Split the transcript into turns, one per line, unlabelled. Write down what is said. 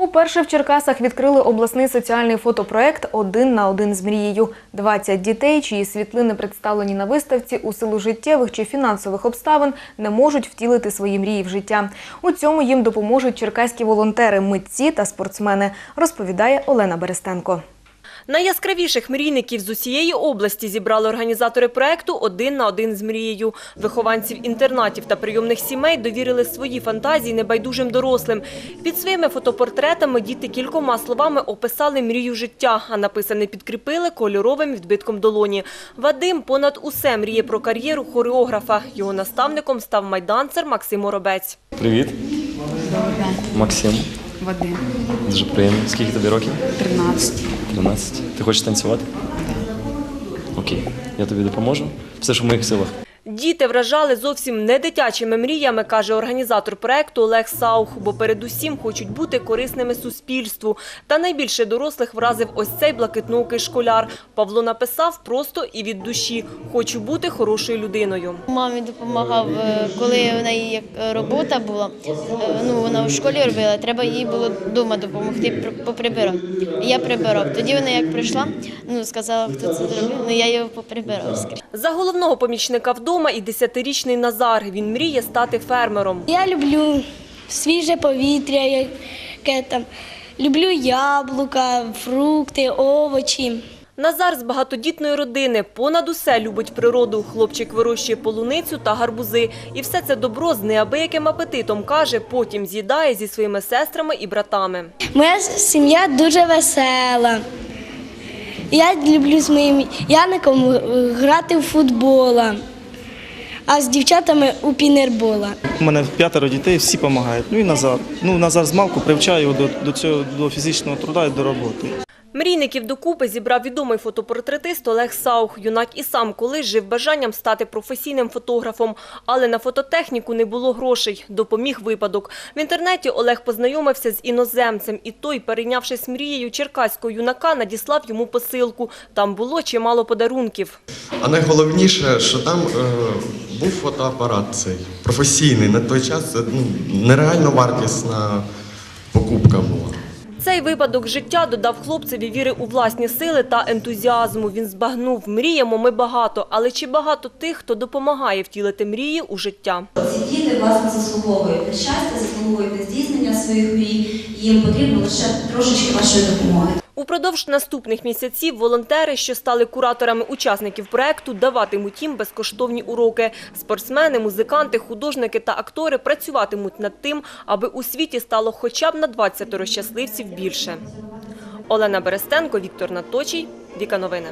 Уперше в Черкасах відкрили обласний соціальний фотопроект Один на один з мрією. 20 дітей, чиї світлини представлені на виставці у силу життєвих чи фінансових обставин, не можуть втілити свої мрії в життя. У цьому їм допоможуть черкаські волонтери, митці та спортсмени, розповідає Олена Берестенко.
Найяскравіших мрійників з усієї області зібрали організатори проекту «Один на один з мрією». Вихованців інтернатів та прийомних сімей довірили свої фантазії небайдужим дорослим. Під своїми фотопортретами діти кількома словами описали мрію життя, а написане підкріпили кольоровим відбитком долоні. Вадим понад усе мріє про кар'єру хореографа. Його наставником став майданцер Максим Оробець.
Привіт, Максим.
Вадим,
Дуже приємно. Скільки тобі років?
13.
13. Ти хочеш танцювати? Так. Окей, я тобі допоможу. Все, що в моїх силах.
Діти вражали зовсім не дитячими мріями, каже організатор проекту Олег Саух, бо передусім хочуть бути корисними суспільству. Та найбільше дорослих вразив ось цей блакитноокий школяр. Павло написав просто і від душі «Хочу бути хорошою людиною».
Мамі допомагав, е, коли в неї е, робота була. е, Ну вона в школі робила, треба їй було вдома допомогти пр- поприбирати. Я прибирав. Тоді вона як прийшла, ну сказала, хто це зробив. Ну я його поприбирав.
За головного помічника вдома і десятирічний Назар. Він мріє стати фермером.
Я люблю свіже повітря, яке там. Люблю яблука, фрукти, овочі.
Назар з багатодітної родини понад усе любить природу. Хлопчик вирощує полуницю та гарбузи. І все це добро з неабияким апетитом, каже, потім з'їдає зі своїми сестрами і братами.
Моя сім'я дуже весела. Я люблю з моїм Яником е, грати в футбола, а з дівчатами у пінербола.
У мене п'ятеро дітей, всі допомагають. Ну і Назар. Ну, Назар з малку привчає його до, до цього до фізичного труда і до роботи.
Мрійників докупи зібрав відомий фотопортретист Олег Саух. Юнак і сам колись жив бажанням стати професійним фотографом, але на фототехніку не було грошей. Допоміг випадок. В інтернеті Олег познайомився з іноземцем, і той, перейнявшись мрією черкаського юнака, надіслав йому посилку. Там було чимало подарунків.
А найголовніше, що там е, був фотоапарат цей професійний. На той час ну, нереально вартісна покупка була.
Цей випадок життя додав хлопцеві віри у власні сили та ентузіазму. Він збагнув, мріємо ми багато, але чи багато тих, хто допомагає втілити мрії у життя?
Ці діти власне заслуговують на щастя, заслуговують на здійснення своїх мрій. Їм потрібно лише трошечки вашої допомоги.
Упродовж наступних місяців волонтери, що стали кураторами учасників проекту, даватимуть їм безкоштовні уроки. Спортсмени, музиканти, художники та актори працюватимуть над тим, аби у світі стало хоча б на 20 щасливців більше. Олена Берестенко, Віктор Наточій, Віка Новини.